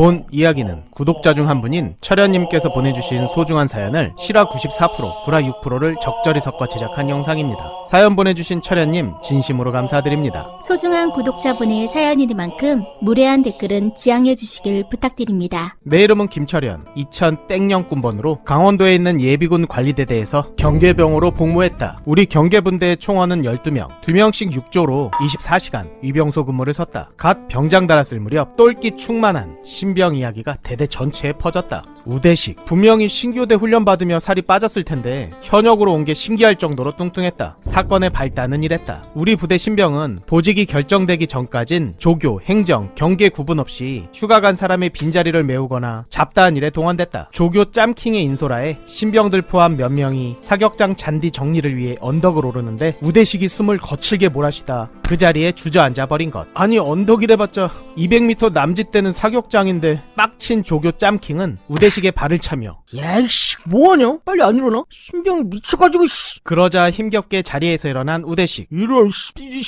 본 이야기는 구독자 중 한 분인 철현님께서 보내주신 소중한 사연을 실화 94%, 불화 6%를 적절히 섞어 제작한 영상입니다. 사연 보내주신 철현님 진심으로 감사드립니다. 소중한 구독자분의 사연이니만큼 무례한 댓글은 지양해 주시길 부탁드립니다. 내 이름은 김철현, 2000 땡령군번으로 강원도에 있는 예비군 관리대대에서 경계병으로 복무했다. 우리 경계분대의 총원은 12명, 2명씩 6조로 24시간 위병소 근무를 섰다. 갓 병장 달았을 무렵 똘끼 충만한 신병 이야기가 대대 전체에 퍼졌다. 우대식 분명히 신교대 훈련 받으며 살이 빠졌을 텐데 현역으로 온 게 신기할 정도로 뚱뚱했다. 사건의 발단은 이랬다. 우리 부대 신병은 보직이 결정되기 전까진 조교, 행정, 경계 구분 없이 휴가 간 사람의 빈자리를 메우거나 잡다한 일에 동원됐다. 조교 짬킹의 인소라에 신병들 포함 몇 명이 사격장 잔디 정리를 위해 언덕을 오르는데 우대식이 숨을 거칠게 몰아쉬다 그 자리에 주저앉아 버린 것. 아니 언덕이래봤자 200m 남짓되는 사격장 인데 빡친 조교 짬킹은 우대식의 발을 차며 야이씨 뭐하냐? 빨리 안 일어나? 신병이 미쳐가지고 씨 그러자 힘겹게 자리에서 일어난 우대식 이런 씨니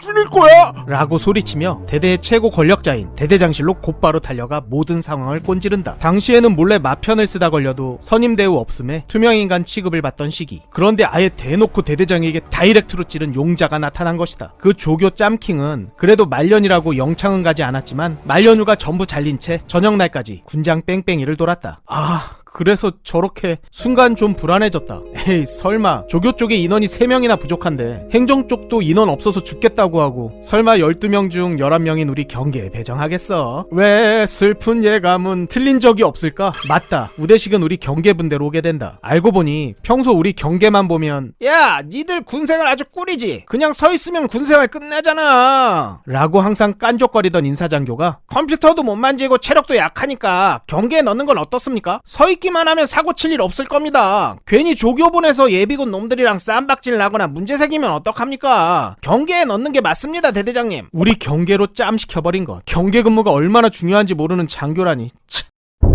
뚫릴 거야? 라고 소리치며 대대의 최고 권력자인 대대장실로 곧바로 달려가 모든 상황을 꼰지른다. 당시에는 몰래 마편을 쓰다 걸려도 선임 대우 없음에 투명인간 취급을 받던 시기. 그런데 아예 대놓고 대대장에게 다이렉트로 찌른 용자가 나타난 것이다. 그 조교 짬킹은 그래도 말년이라고 영창은 가지 않았지만 말년 후가 전부 잘린 채 저녁날까지 군장 뺑뺑이를 돌았다. 아... 그래서 저렇게 순간 좀 불안해졌다. 에이 설마 조교 쪽에 인원이 3명이나 부족한데 행정 쪽도 인원 없어서 죽겠다고 하고 설마 12명 중 11명인 우리 경계에 배정하겠어? 왜 슬픈 예감은 틀린 적이 없을까? 맞다. 우대식은 우리 경계 분대로 오게 된다. 알고 보니 평소 우리 경계만 보면 야 니들 군생활 아주 꿀이지. 그냥 서 있으면 군생활 끝나잖아. 라고 항상 깐족거리던 인사장교가 컴퓨터도 못 만지고 체력도 약하니까 경계에 넣는 건 어떻습니까? 서있 기만 하면 사고 칠 일 없을 겁니다. 괜히 조교 보내서 예비군 놈들이랑 쌈박질 나거나 문제 생기면 어떡합니까? 경계에 넣는 게 맞습니다, 대대장님. 우리 경계로 짬 시켜버린 것. 경계 근무가 얼마나 중요한지 모르는 장교라니. 참.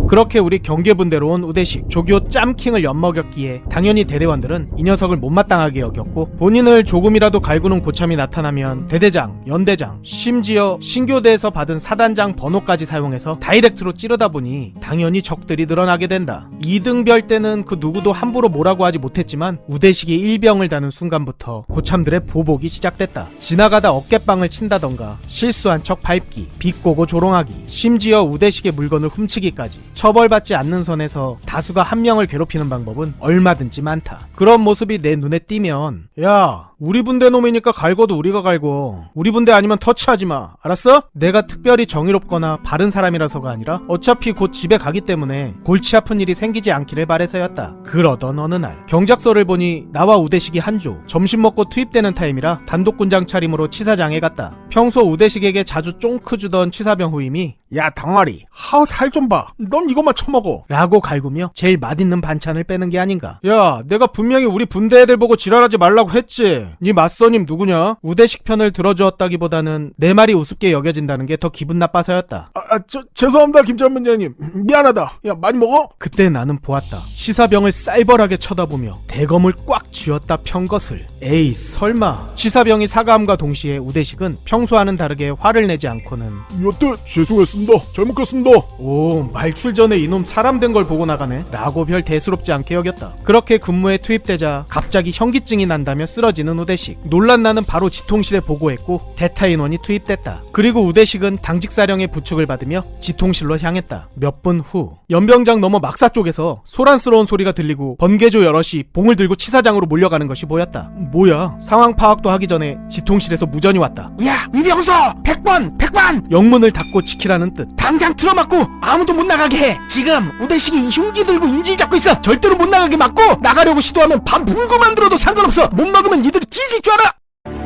그렇게 우리 경계분대로 온 우대식 조교 짬킹을 엿먹였기에 당연히 대대원들은 이 녀석을 못마땅하게 여겼고 본인을 조금이라도 갈구는 고참이 나타나면 대대장, 연대장, 심지어 신교대에서 받은 사단장 번호까지 사용해서 다이렉트로 찌르다 보니 당연히 적들이 늘어나게 된다. 2등별 때는 그 누구도 함부로 뭐라고 하지 못했지만 우대식이 일병을 다는 순간부터 고참들의 보복이 시작됐다. 지나가다 어깨빵을 친다던가 실수한 척 밟기, 비꼬고 조롱하기, 심지어 우대식의 물건을 훔치기까지 처벌받지 않는 선에서 다수가 한 명을 괴롭히는 방법은 얼마든지 많다. 그런 모습이 내 눈에 띄면 야 우리 분대 놈이니까 갈고도 우리가 갈고 우리 분대 아니면 터치하지 마 알았어? 내가 특별히 정의롭거나 바른 사람이라서가 아니라 어차피 곧 집에 가기 때문에 골치 아픈 일이 생기지 않기를 바래서였다. 그러던 어느 날 경작서를 보니 나와 우대식이 한조 점심 먹고 투입되는 타임이라 단독군장 차림으로 치사장에 갔다. 평소 우대식에게 자주 쫑크 주던 취사병 후임이 야 덩어리 하우 살좀 봐. 넌 이것만 처먹어. 라고 갈구며 제일 맛있는 반찬을 빼는 게 아닌가. 야 내가 분명히 우리 분대 애들 보고 지랄하지 말라고 했지. 네 맞선임 누구냐? 우대식 편을 들어주었다기보다는 내 말이 우습게 여겨진다는 게 더 기분 나빠서였다. 아, 아 저, 죄송합니다 김전문장님 미안하다 야 많이 먹어? 그때 나는 보았다. 취사병을 쌀벌하게 쳐다보며 대검을 꽉 쥐었다 편 것을. 에이 설마. 취사병이 사과함과 동시에 우대식은 평소와는 다르게 화를 내지 않고는 여태 죄송했습니다 잘못 갔습니다 오 말출 전에 이놈 사람 된 걸 보고 나가네. 라고 별 대수롭지 않게 여겼다. 그렇게 근무에 투입되자 갑자기 현기증이 난다며 쓰러지는 우대식. 논란 나는 바로 지통실에 보고했고 대타 인원이 투입됐다. 그리고 우대식은 당직사령의 부축을 받으며 지통실로 향했다. 몇 분 후 연병장 넘어 막사 쪽에서 소란스러운 소리가 들리고 번개조 여럿이 봉을 들고 치사장으로 몰려가는 것이 보였다. 뭐야? 상황 파악도 하기 전에 지통실에서 무전이 왔다. 야 위병소! 100번! 100번! 영문을 닫고 지키라는 뜻. 당장 틀어막고 아무도 못 나가게 해 지금 우대식이 흉기 들고 인질 잡고 있어. 절대로 못 나가게 막고 나가려고 시도하면 반 불고 만들어도 상관없어. 못 막으면 니들이 뒤질 줄 알아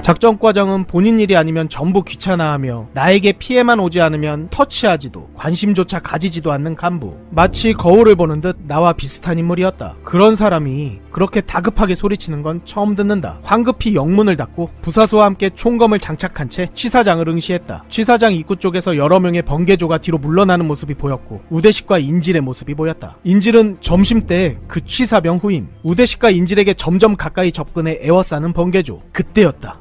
작전 과정은 본인 일이 아니면 전부 귀찮아하며 나에게 피해만 오지 않으면 터치하지도 관심조차 가지지도 않는 간부. 마치 거울을 보는 듯 나와 비슷한 인물이었다. 그런 사람이 그렇게 다급하게 소리치는 건 처음 듣는다. 황급히 영문을 닫고 부사수와 함께 총검을 장착한 채 취사장을 응시했다. 취사장 입구 쪽에서 여러 명의 번개조가 뒤로 물러나는 모습이 보였고 우대식과 인질의 모습이 보였다. 인질은 점심때 그 취사병 후임. 우대식과 인질에게 점점 가까이 접근해 에워싸는 번개조. 그때였다.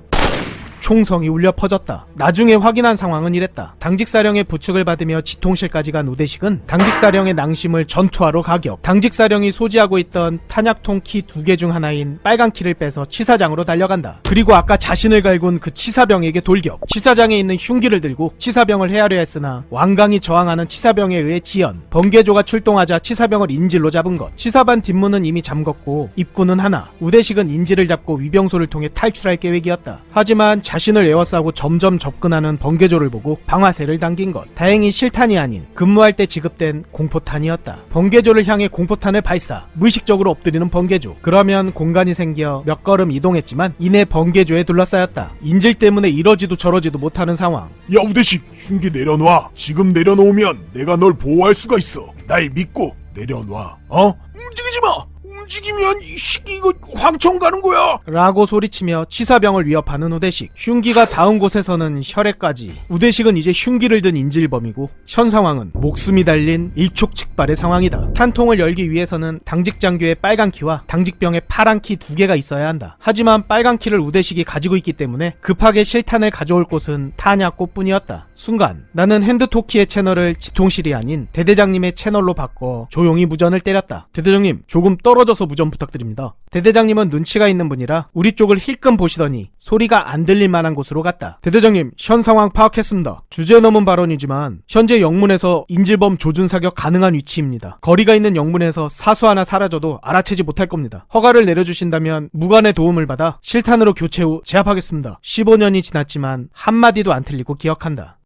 총성이 울려 퍼졌다. 나중에 확인한 상황은 이랬다. 당직사령의 부축을 받으며 지통실까지 간 우대식은 당직사령의 낭심을 전투하러 가격. 당직사령이 소지하고 있던 탄약통 키 두 개 중 하나인 빨간 키를 빼서 치사장으로 달려간다. 그리고 아까 자신을 갈군 그 치사병에게 돌격. 치사장에 있는 흉기를 들고 치사병을 헤아려 했으나 왕강이 저항하는 치사병에 의해 지연. 번개조가 출동하자 치사병을 인질로 잡은 것. 치사반 뒷문은 이미 잠궜고 입구는 하나. 우대식은 인질을 잡고 위병소를 통해 탈출할 계획이었다. 하지만 자신을 에워싸고 점점 접근하는 번개조를 보고 방아쇠를 당긴 것. 다행히 실탄이 아닌 근무할 때 지급된 공포탄이었다. 번개조를 향해 공포탄을 발사. 무의식적으로 엎드리는 번개조. 그러면 공간이 생겨 몇 걸음 이동했지만 이내 번개조에 둘러싸였다. 인질 때문에 이러지도 저러지도 못하는 상황. 야 우대식 흉기 내려놔 지금 내려놓으면 내가 널 보호할 수가 있어 날 믿고 내려놔 어? 움직이지 마 움직이면 이 새끼 이거 황청 가는 거야 라고 소리치며 치사병을 위협하는 우대식. 흉기가 닿은 곳에서는 혈액까지. 우대식은 이제 흉기를 든 인질범이고 현 상황은 목숨이 달린 일촉즉발의 상황이다. 탄통을 열기 위해서는 당직 장교의 빨간 키와 당직병의 파란 키 두 개가 있어야 한다. 하지만 빨간 키를 우대식이 가지고 있기 때문에 급하게 실탄을 가져올 곳은 타냐꽃뿐이었다. 순간 나는 핸드토키의 채널을 지통실이 아닌 대대장님의 채널로 바꿔 조용히 무전을 때렸다. 대대장님 조금 떨어져 서 무전 부탁드립니다. 대대장님은 눈치가 있는 분이라 우리 쪽을 힐끔 보시더니 소리가 안 들릴 만한 곳으로 갔다. 대대장님, 현 상황 파악했습니다. 주제 넘은 발언이지만 현재 영문에서 인질범 조준 사격 가능한 위치입니다. 거리가 있는 영문에서 사수 하나 사라져도 알아채지 못할 겁니다. 허가를 내려주신다면 무관의 도움을 받아 실탄으로 교체 후 제압하겠습니다. 15년이 지났지만 한마디도 안 틀리고 기억한다.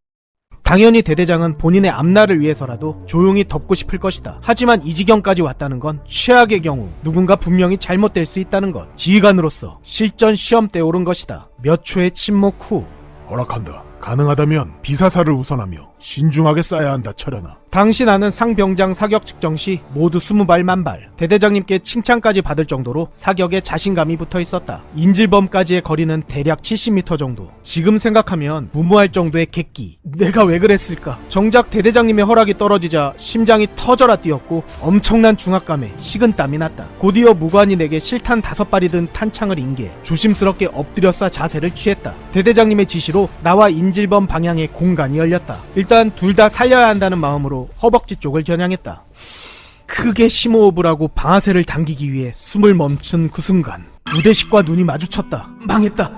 당연히 대대장은 본인의 앞날을 위해서라도 조용히 덮고 싶을 것이다. 하지만 이 지경까지 왔다는 건 최악의 경우 누군가 분명히 잘못될 수 있다는 것. 지휘관으로서 실전 시험 때 오른 것이다. 몇 초의 침묵 후 허락한다 가능하다면 비사사를 우선하며 신중하게 쌓아야 한다 철현아 당시 나는 상병장 사격 측정 시 모두 20발 만발. 대대장님께 칭찬까지 받을 정도로 사격에 자신감이 붙어 있었다. 인질범까지의 거리는 대략 70m 정도. 지금 생각하면 무모할 정도의 객기. 내가 왜 그랬을까? 정작 대대장님의 허락이 떨어지자 심장이 터져라 뛰었고 엄청난 중압감에 식은땀이 났다. 곧이어 무관이 내게 실탄 다섯 발이 든 탄창을 인게 조심스럽게 엎드려 쏴 자세를 취했다. 대대장님의 지시로 나와 인질범 방향의 공간이 열렸다. 일단 둘 다 살려야 한다는 마음으로 허벅지 쪽을 겨냥했다. 크게 심호흡을 하고 방아쇠를 당기기 위해 숨을 멈춘 그 순간 우대식과 눈이 마주쳤다. 망했다.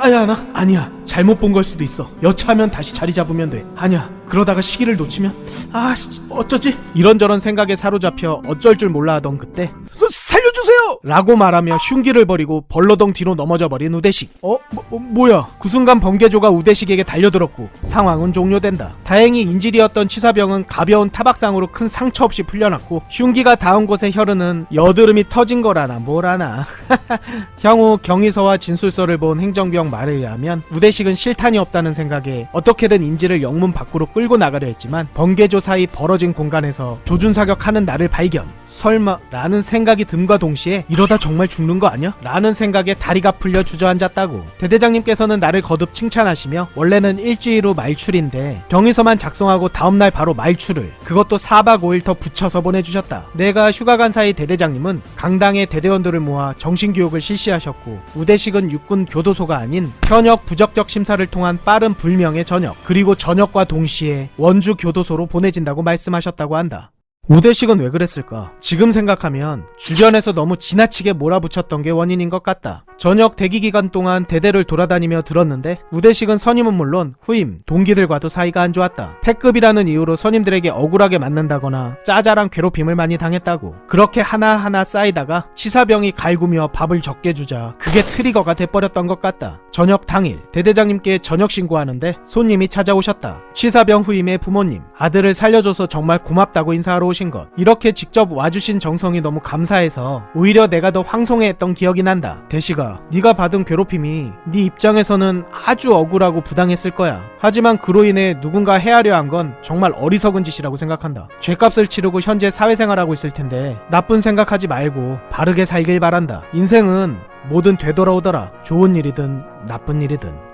쏴야 하나? 아니야. 잘못 본 걸 수도 있어. 여차하면 다시 자리 잡으면 돼. 아니야. 그러다가 시기를 놓치면 아 씨, 어쩌지? 이런저런 생각에 사로잡혀 어쩔 줄 몰라 하던 그때 사- 살려주세요 라고 말하며 흉기를 버리고 벌러덩 뒤로 넘어져 버린 우대식. 어? 뭐, 뭐, 뭐 야? 그 순간 번개조가 우대식에게 달려들었고 상황은 종료된다. 다행히 인질이었던 치사병은 가벼운 타박상으로 큰 상처 없이 풀려났고 흉기가 닿은 곳의 혈흔은 여드름이 터진 거라나 뭐라나. 향후 경위서와 진술서를 본 행정병 말에 의하면 우대식은 실탄이 없다는 생각에 어떻게든 인질을 영문 밖으로 끌고 나가려 했지만 번개조 사이 벌어진 공간에서 조준 사격하는 나를 발견. 설마 라는 생각이 듦과 동시에 이러다 정말 죽는 거 아니야? 라는 생각에 다리가 풀려 주저앉았다고. 대대장님께서는 나를 거듭 칭찬하시며 원래는 일주일 후 말출인데 경위서만 작성하고 다음날 바로 말출을 그것도 4박 5일 더 붙여서 보내주셨다. 내가 휴가 간 사이 대대장님은 강당의 대대원들을 모아 정신교육을 실시하셨고 우대식은 육군 교도소가 아닌 현역 부적격 심사를 통한 빠른 불명의 전역 그리고 전역과 동시에 원주 교도소로 보내진다고 말씀하셨다고 한다. 우대식은 왜 그랬을까? 지금 생각하면 주변에서 너무 지나치게 몰아붙였던 게 원인인 것 같다. 전역 대기 기간 동안 대대를 돌아다니며 들었는데 우대식은 선임은 물론 후임, 동기들과도 사이가 안 좋았다. 패급이라는 이유로 선임들에게 억울하게 맞는다거나 짜잘한 괴롭힘을 많이 당했다고. 그렇게 하나하나 쌓이다가 치사병이 갈구며 밥을 적게 주자 그게 트리거가 돼버렸던 것 같다. 저녁 당일 대대장님께 저녁 신고하는데 손님이 찾아오셨다. 치사병 후임의 부모님, 아들을 살려줘서 정말 고맙다고 인사하러 오신 것. 이렇게 직접 와주신 정성이 너무 감사해서 오히려 내가 더 황송해했던 기억이 난다. 대시가 네가 받은 괴롭힘이 네 입장에서는 아주 억울하고 부당했을 거야. 하지만 그로 인해 누군가 헤아려 한 건 정말 어리석은 짓이라고 생각한다. 죄값을 치르고 현재 사회생활하고 있을 텐데 나쁜 생각하지 말고 바르게 살길 바란다. 인생은 뭐든 되돌아오더라. 좋은 일이든 나쁜 일이든.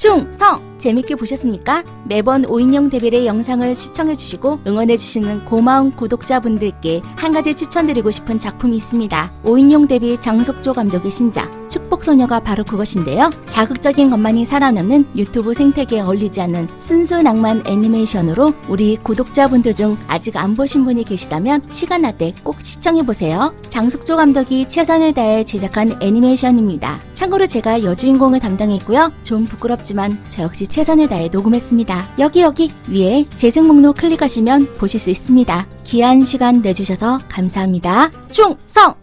충성! 재밌게 보셨습니까? 매번 5인용 데빌의 영상을 시청해주시고 응원해주시는 고마운 구독자분들께 한 가지 추천드리고 싶은 작품이 있습니다. 5인용 데빌 장석조 감독의 신작 축복소녀가 바로 그것인데요. 자극적인 것만이 살아남는 유튜브 생태계에 어울리지 않는 순수 낭만 애니메이션으로 우리 구독자분들 중 아직 안 보신 분이 계시다면 시간 날 때 꼭 시청해보세요. 장숙조 감독이 최선을 다해 제작한 애니메이션입니다. 참고로 제가 여주인공을 담당했고요. 좀 부끄럽지만 저 역시 최선을 다해 녹음했습니다. 여기 여기 위에 재생 목록 클릭하시면 보실 수 있습니다. 귀한 시간 내주셔서 감사합니다. 충성!